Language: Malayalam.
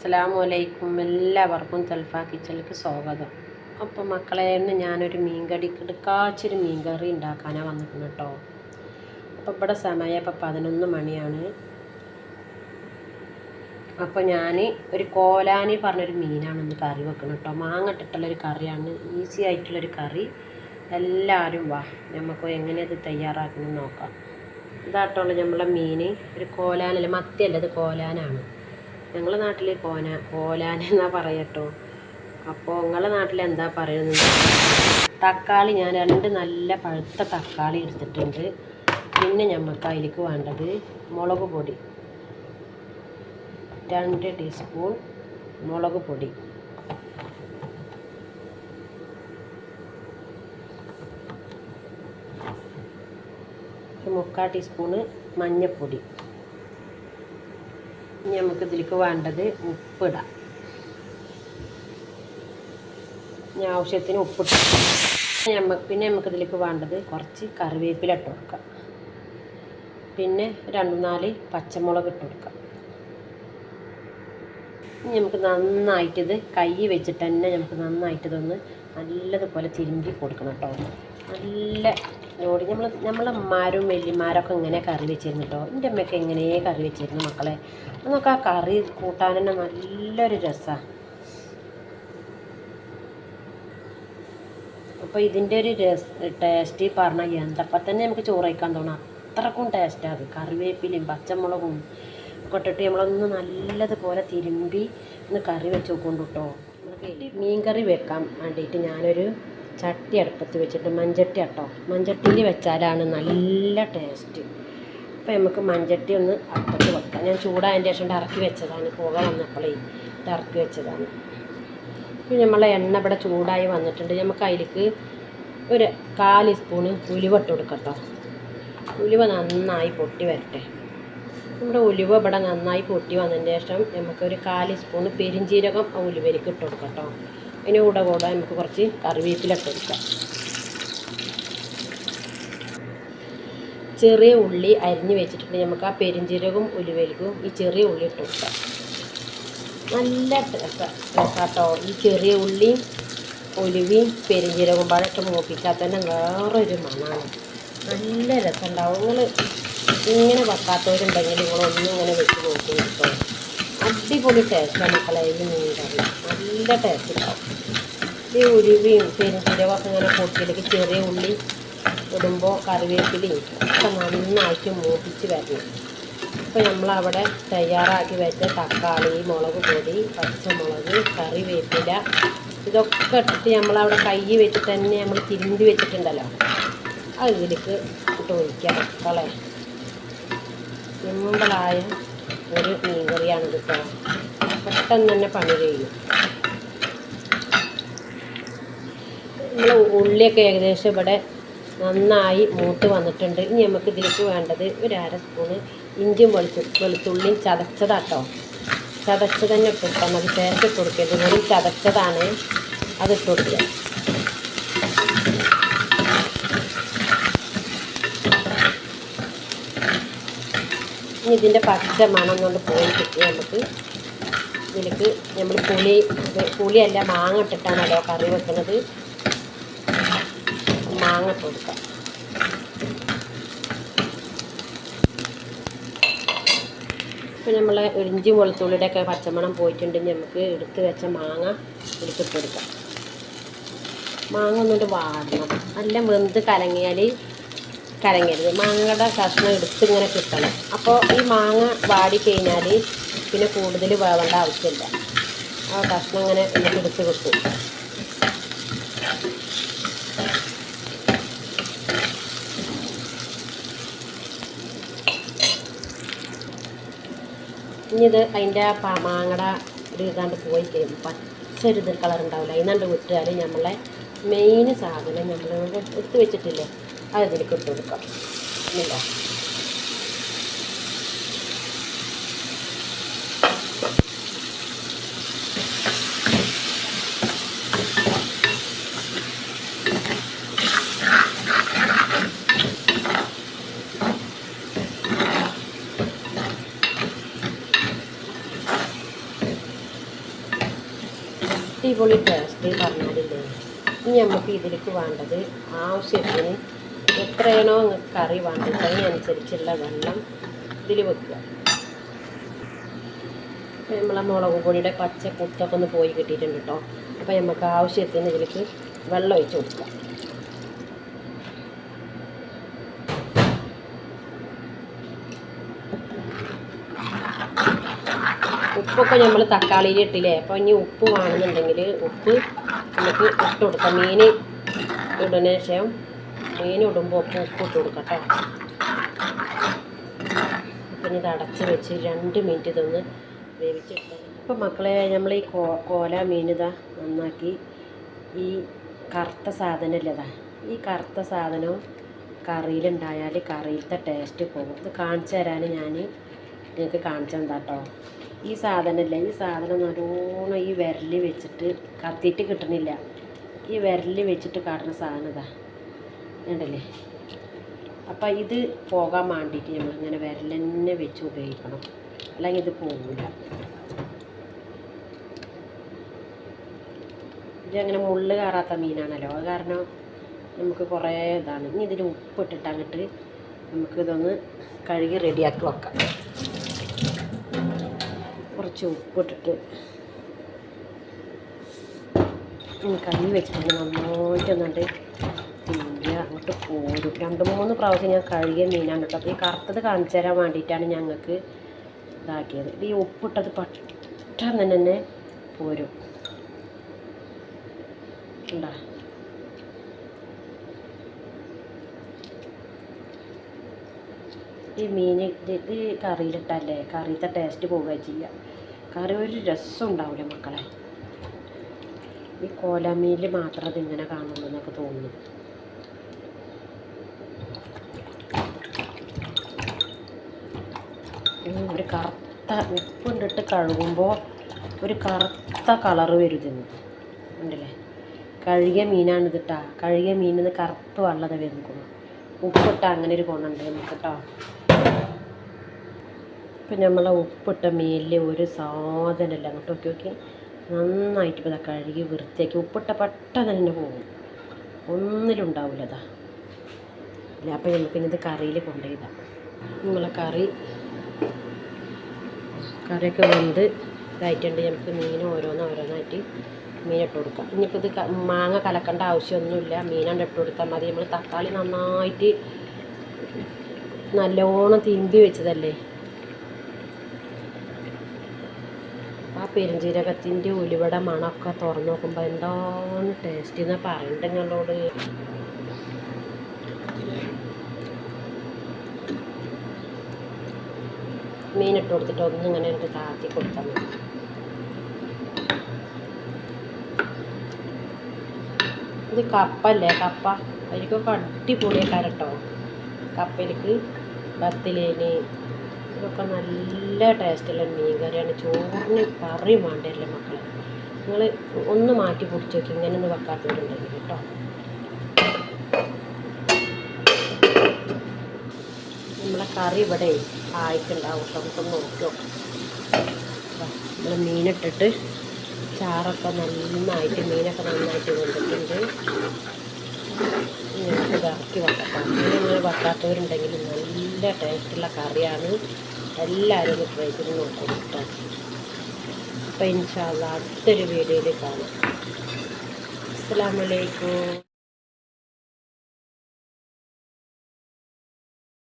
അസ്സലാമു വലൈക്കും എല്ലാവർക്കും തൽഫ കിച്ചണിലേക്ക് സ്വാഗതം. അപ്പോൾ മക്കളെ ഇന്ന് ഞാനൊരു മീൻകടി കിടക്കാച്ചൊരു മീൻകറി ഉണ്ടാക്കാനാണ് വന്നിട്ടുണ്ട് കേട്ടോ. അപ്പോൾ ഇവിടെ സമയം ഇപ്പോൾ പതിനൊന്ന് മണിയാണ്. അപ്പോൾ ഞാൻ ഒരു കോലാനി പറഞ്ഞൊരു മീനാണ് ഇന്ന് കറി വെക്കുന്നത് കേട്ടോ. മാങ്ങ ഇട്ടിട്ടുള്ളൊരു കറിയാണ് ഈസി ആയിട്ടുള്ളൊരു കറി. എല്ലാവരും വാ നമുക്ക് എങ്ങനെയത് തയ്യാറാക്കണം നോക്കാം. ഇതാട്ടുള്ള നമ്മളെ മീൻ ഒരു കോലാനല്ല മത്തിയല്ല ഇത് കോലാനാണ്. ഞങ്ങളുടെ നാട്ടിൽ കോന കോലാന എന്നാ പറയട്ടോ. അപ്പോൾ നിങ്ങളുടെ നാട്ടിൽ എന്താ പറയുന്നത്? തക്കാളി ഞാൻ രണ്ട് നല്ല പഴുത്ത തക്കാളി എടുത്തിട്ടുണ്ട്. പിന്നെ നമുക്ക് അതിലേക്ക് വേണ്ടത് മുളക് പൊടി. രണ്ട് ടീസ്പൂൺ മുളക് പൊടി. മുക്കാൽ ടീസ്പൂണ് മഞ്ഞൾപ്പൊടി ഇനി നമുക്ക് ഇതിലേക്ക് വേണ്ടത് ഉപ്പിടാം. ഇനി ആവശ്യത്തിന് ഉപ്പിട്ട് നമുക്ക് പിന്നെ നമുക്ക് ഇതിലേക്ക് വേണ്ടത് കുറച്ച് കറിവേപ്പില ഇട്ട് കൊടുക്കാം. പിന്നെ രണ്ട് നാല് പച്ചമുളക് ഇട്ട് കൊടുക്കാം. ഇനി നമുക്ക് നന്നായിട്ടിത് കൈ വെച്ചിട്ട് തന്നെ നമുക്ക് നന്നായിട്ടിതൊന്ന് നല്ലതുപോലെ തിരുമ്പി കൊടുക്കണം കേട്ടോ. നല്ല നോടി നമ്മൾ നമ്മളെ അമ്മാരും വലിയമാരൊക്കെ ഇങ്ങനെ കറി വെച്ചിരുന്നു കേട്ടോ എന്റെ അമ്മയൊക്കെ എങ്ങനെയേ കറി വെച്ചിരുന്നു മക്കളെ. നമുക്ക് ആ കറി കൂട്ടാൻ തന്നെ നല്ലൊരു രസമാണ് അപ്പോൾ ഇതിന്റെ ഒരു രസ ടേസ്റ്റ് പറഞ്ഞാൽ എന്തപ്പം തന്നെ നമുക്ക് ചോറ് കഴിക്കാൻ അത്രക്കും ടേസ്റ്റാണ് അത്. കറിവേപ്പിലയും പച്ചമുളകും ഒക്കെ ഇട്ടിട്ട് നമ്മളൊന്ന് നല്ലതുപോലെ തിരുമ്പി ഒന്ന് കറി വെച്ച് നോക്കൊണ്ട് കേട്ടോ മീൻ കറി വെക്കാൻ വേണ്ടിയിട്ട് ഞാനൊരു ചട്ടി അടുപ്പത്ത് വെച്ചിട്ട് മൺചട്ടി കേട്ടോ. മൺചട്ടിയിൽ വെച്ചാലാണ് നല്ല ടേസ്റ്റ് അപ്പോൾ നമുക്ക് മൺചട്ടി ഒന്ന് അടുപ്പത്ത് വെക്കാം. ഞാൻ ചൂടായതിന്റെ ശേഷം ഇറക്കി വെച്ചതാണ്. പുക വന്നപ്പോഴേ ഇത് ഇറക്കി വെച്ചതാണ്. പിന്നെ നമ്മളെ എണ്ണ ഇവിടെ ചൂടായി വന്നിട്ടുണ്ട്. നമുക്ക് അതിലേക്ക് ഒരു കാൽ സ്പൂണ് ഉലുവ ഇട്ട് കൊടുക്കട്ടോ ഉലുവ നന്നായി പൊട്ടി വരട്ടെ. നമ്മുടെ ഉലുവ ഇവിടെ നന്നായി പൊട്ടി വന്നതിന് ശേഷം നമുക്കൊരു കാൽ സ്പൂണ് പെരിഞ്ചീരകം ഉലുവയിലേക്ക് ഇട്ട് കൊടുക്കട്ടോ അതിന് കൂടെ കൂടെ നമുക്ക് കുറച്ച് കറിവേപ്പില ഇട്ട് കൊടുക്കാം ചെറിയ ഉള്ളി അരിഞ്ഞ് വെച്ചിട്ടുണ്ട്. നമുക്ക് ആ പെരിഞ്ചീരകവും ഉലുവലിക്കും ഈ ചെറിയ ഉള്ളി ഇട്ട് കൊടുക്കാം. നല്ല രസാട്ടോ. ഈ ചെറിയ ഉള്ളിയും ഉലുവയും പെരിഞ്ചീരകവും പഴക്കം മൂപ്പിച്ചാൽ തന്നെ വേറൊരു മണമാണ് നല്ല രസമുണ്ടാവും നിങ്ങൾ ഇങ്ങനെ വെക്കാത്തവരുണ്ടെങ്കിൽ നിങ്ങളൊന്നും ഇങ്ങനെ വെച്ച് നോക്കി കേട്ടോ അടിപൊളി ടേസ്റ്റാണ് മക്കളെ ഈ മീൻ കറി നല്ല ടേസ്റ്റ് ഉണ്ടാവും. ഈ ഉരുവിയും പെരുംജീരകമൊക്കെ ഇങ്ങനെ പൊട്ടിയിലേക്ക് ചെറിയ ഉള്ളി ഇടുമ്പോൾ കറിവേപ്പിലയും ഒക്കെ നന്നായിട്ട് മൂപ്പിച്ച് വരണം. ഇപ്പോൾ നമ്മളവിടെ തയ്യാറാക്കി വെച്ച തക്കാളി മുളക് പൊടി പച്ചമുളക് കറിവേപ്പില ഇതൊക്കെ ഇട്ടിട്ട് നമ്മളവിടെ കൈ വെച്ചിട്ട് തന്നെ നമ്മൾ തിരുമ്പി വെച്ചിട്ടുണ്ടല്ലോ. അത് ഇതിലേക്ക് ഇട്ട് ഒഴിക്കാം മക്കളെ. സിമ്പിളായ ഒരു മീൻകറിയാണ് കേട്ടോ പെട്ടെന്ന് തന്നെ പണി കഴിയും. നമ്മൾ ഉള്ളിയൊക്കെ ഏകദേശം ഇവിടെ നന്നായി മൂത്ത് വന്നിട്ടുണ്ട്. ഇനി നമുക്ക് ഇതിലേക്ക് വേണ്ടത് ഒരു അര സ്പൂണ് ഇഞ്ചിയും വെളുത്തു വെളുത്തുള്ളിയും ചതച്ചതാട്ടോ ചതച്ച് തന്നെ ഇട്ട് ചേർത്ത് കൊടുക്കരുത്. വെറും ചതച്ചതാണ്. അത് ഇട്ട് കൊടുക്കുക. ഇനി ഇതിന്റെ പച്ച മണം കൊണ്ട് പോയി കിട്ടി നമുക്ക് ഇതിലേക്ക് നമ്മൾ പുളി പുളിയല്ല മാങ്ങ ഇട്ടിട്ടാണല്ലോ കറി വെക്കുന്നത്. മാങ്ങ കൊടുക്കാം. ഇപ്പം നമ്മൾ ഇഞ്ചി വെളുത്തുള്ളിയുടെയൊക്കെ പച്ചമണം പോയിട്ടുണ്ടെങ്കിൽ നമുക്ക് എടുത്ത് വെച്ച മാങ്ങ എടുത്തിട്ട് കൊടുക്കാം. മാങ്ങ ഒന്നുകൊണ്ട് വാടണം. നല്ല വെന്ത് കലങ്ങിയാൽ കലങ്ങരുത് മാങ്ങയുടെ കഷ്ണം എടുത്ത് ഇങ്ങനെ കിട്ടണം. അപ്പോൾ ഈ മാങ്ങ വാടി കഴിഞ്ഞാൽ പിന്നെ കൂടുതൽ വേവേണ്ട ആവശ്യമില്ല. ആ കഷ്ണം ഇങ്ങനെ എടുത്ത് കിട്ടും ഇനി ഇത് അതിന്റെ മാങ്ങയുടെ ഒരു ഇതാണ്ട് പോയി കഴിയുമ്പോൾ പച്ചൊരു ഇത് കളർ ഉണ്ടാവില്ല. അതിനാണ്ട് വിട്ടാൽ നമ്മളെ മെയിൻ സാധനം നമ്മൾ എടുത്ത് വെച്ചിട്ടില്ലേ? അത് ഇതിലേക്ക് ഇട്ട് കൊടുക്കാം. ഇല്ല. അടിപൊളി ടേസ്റ്റ് പറഞ്ഞാലില്ലേ ഇനി നമുക്ക് ഇതിലേക്ക് വേണ്ടത് ആവശ്യത്തിന് എത്രയാണോ നിങ്ങൾക്ക് കറി വേണ്ടത് അതിനനുസരിച്ചുള്ള വെള്ളം ഇതിൽ വെക്കുക. നമ്മളെ മുളക് പൊടിയുടെ പച്ച കുത്തൊക്കെ ഒന്ന് പോയി കിട്ടിയിട്ടുണ്ട് കേട്ടോ. അപ്പോൾ നമുക്ക് ആവശ്യത്തിന് ഇതിലേക്ക് വെള്ളം ഒഴിച്ച് കൊടുക്കുക ഉപ്പൊക്കെ നമ്മൾ തക്കാളിയിൽ ഇട്ടില്ലേ? അപ്പോൾ ഇനി ഉപ്പ് വേണമെന്നുണ്ടെങ്കിൽ ഉപ്പ് നമുക്ക് ഇട്ട് കൊടുക്കാം. മീൻ ഇടുന്നതിന് ശേഷം മീൻ ഇടുമ്പോൾ ഉപ്പ് ഉപ്പ് ഇട്ട് കൊടുക്കാം കേട്ടോ പിന്നെ ഇത് അടച്ച് വെച്ച് രണ്ട് മിനിറ്റ് ഇതൊന്ന് വേവിച്ചെടുക്കാം. അപ്പോൾ മക്കളെ നമ്മൾ ഈ കോ കോല മീൻ ഇതാ നന്നാക്കി. ഈ കറുത്ത സാധനം ഇല്ലതാ ഈ കറുത്ത സാധനവും കറിയിലുണ്ടായാൽ കറിയിലത്തെ ടേസ്റ്റ് പോകും. ഇത് കാണിച്ചു തരാൻ ഞാൻ നിങ്ങൾക്ക് കാണിച്ചു തന്നാ കേട്ടോ ഈ സാധനമല്ലേ ഈ സാധനം നല്ലോണം ഈ വിരലി വെച്ചിട്ട് കത്തിയിട്ട് കിട്ടണില്ല. ഈ വിരലി വെച്ചിട്ട് കാട്ടുന്ന സാധനം ഇതാ. ഉണ്ടല്ലേ? അപ്പം ഇത് പോകാൻ വേണ്ടിയിട്ട് നമ്മൾ ഇങ്ങനെ വിരൽ വെച്ച് ഉപയോഗിക്കണം. അല്ലെങ്കിൽ ഇത് പോകില്ല ഇതങ്ങനെ മുള്ള് കയറാത്ത മീനാണല്ലോ. അത് കാരണം നമുക്ക് കുറേ ഇതാണ്. ഇനി ഇതിൽ ഉപ്പിട്ടിട്ട് അങ്ങോട്ട് നമുക്കിതൊന്ന് കഴുകി റെഡിയാക്കി വെക്കാം. കുറച്ച് ഉപ്പിട്ടിട്ട് കൈ വെച്ചിട്ട് നന്നായിട്ട് തിന്നുക പോരും രണ്ട് മൂന്ന് പ്രാവശ്യം ഞാൻ കഴുകിയ മീനാണ് കേട്ടോ. അപ്പോൾ ഈ കറുത്തത് കാണിച്ചു തരാൻ വേണ്ടിയിട്ടാണ് ഞങ്ങൾക്ക് ഇതാക്കിയത്. ഈ ഉപ്പിട്ടത് പെട്ടെന്ന് തന്നെ പോരും. ഉണ്ടാ ഈ മീൻ ഇത് കറിയിലിട്ടല്ലേ? കറിയിലത്തെ ടേസ്റ്റ് പോവുക ചെയ്യുക കറി ഒരു രസം ഉണ്ടാവില്ല മക്കളെ? ഈ കോലമീനിൽ മാത്രം അതിങ്ങനെ കാണുള്ളൂ എന്നൊക്കെ തോന്നുന്നു. ഒരു കറുത്ത ഉപ്പിട്ടിട്ട് കഴുകുമ്പോൾ ഒരു കറുത്ത കളറ് വരും ഇതിന്. ഉണ്ടല്ലേ കഴുകിയ മീനാണ് ഇതിട്ടാ കഴുകിയ മീനിൽ നിന്ന് കറുപ്പ് വെള്ളത വരുന്നു ഉപ്പിട്ട അങ്ങനെ ഒരു ഗുണമുണ്ട് നമുക്ക് കേട്ടോ ഇപ്പം നമ്മളെ ഉപ്പിട്ട മീനിൽ ഒരു സാധനമല്ല അങ്ങോട്ട് നോക്കി നോക്കി. നന്നായിട്ട് ഇപ്പോൾ കഴുകി വൃത്തിയാക്കി. ഉപ്പിട്ട പെട്ടെന്ന് തന്നെ പോകും. ഒന്നിലും ഉണ്ടാവില്ല അതാ ഇല്ല അപ്പം നമുക്ക് ഇത് കറിയിൽ കൊണ്ടുപോയിടാം നമ്മളെ കറി കറിയൊക്കെ വെന്ത് ഇതായിട്ടുണ്ട്. നമുക്ക് മീൻ ഓരോന്ന് ഓരോന്നായിട്ട് മീൻ ഇട്ട് കൊടുക്കാം. ഇനിയിപ്പോൾ ഇത് മാങ്ങ കലക്കേണ്ട ആവശ്യമൊന്നുമില്ല. മീനാണ്ട് ഇട്ട് കൊടുത്താൽ മതി. നമ്മൾ തക്കാളി നന്നായിട്ട് നല്ലോണം തിമ്പി വെച്ചതല്ലേ? ആ പെരുംജീരകത്തിന്റെ ഉലുവട മണമൊക്കെ തുറന്നു നോക്കുമ്പോൾ എന്താണ് ടേസ്റ്റ് എന്ന് പറയണ്ട നിങ്ങളോട് ഇട്ട് കൊടുത്തിട്ട് ഒന്നിങ്ങനെ എനിക്ക് താത്തി കൊടുത്താൽ മതി. ഇത് കപ്പല്ലേ? കപ്പ. അതിലേക്കൊക്കെ കരട്ടോ. കപ്പയിലേക്ക് ബത്തിലേന് ഇതൊക്കെ നല്ല ടേസ്റ്റുള്ള മീൻ കറിയാണ് ചോറിന് കറിയും വേണ്ടല്ലേ മക്കളെ. നിങ്ങൾ ഒന്ന് മാറ്റി പൊടിച്ച് നോക്കി. ഇങ്ങനെ ഒന്ന് വെക്കാത്തവരുണ്ടെങ്കിൽ കേട്ടോ. നമ്മളെ കറി ഇവിടെ ആയിട്ടുണ്ടാവും. കേട്ടോ നമുക്കൊന്ന് നോക്കി നോക്കാം. നമ്മൾ മീനിട്ടിട്ട് ചാറൊക്കെ നന്നായിട്ട് മീനൊക്കെ നന്നായിട്ട് കൊണ്ടിട്ടുണ്ട് ഇറക്കി വെക്കട്ടോ മീൻ വെക്കാത്തവരുണ്ടെങ്കിൽ നല്ല ടേസ്റ്റുള്ള കറിയാണ്. എല്ലാവരും ഒന്ന് ട്രൈ ചെയ്ത് നോക്കണം കേട്ടോ. അപ്പോൾ ഇൻഷാല്ല അടുത്തൊരു വീഡിയോയിൽ കാണാം. അസ്സാം വലൈക്കും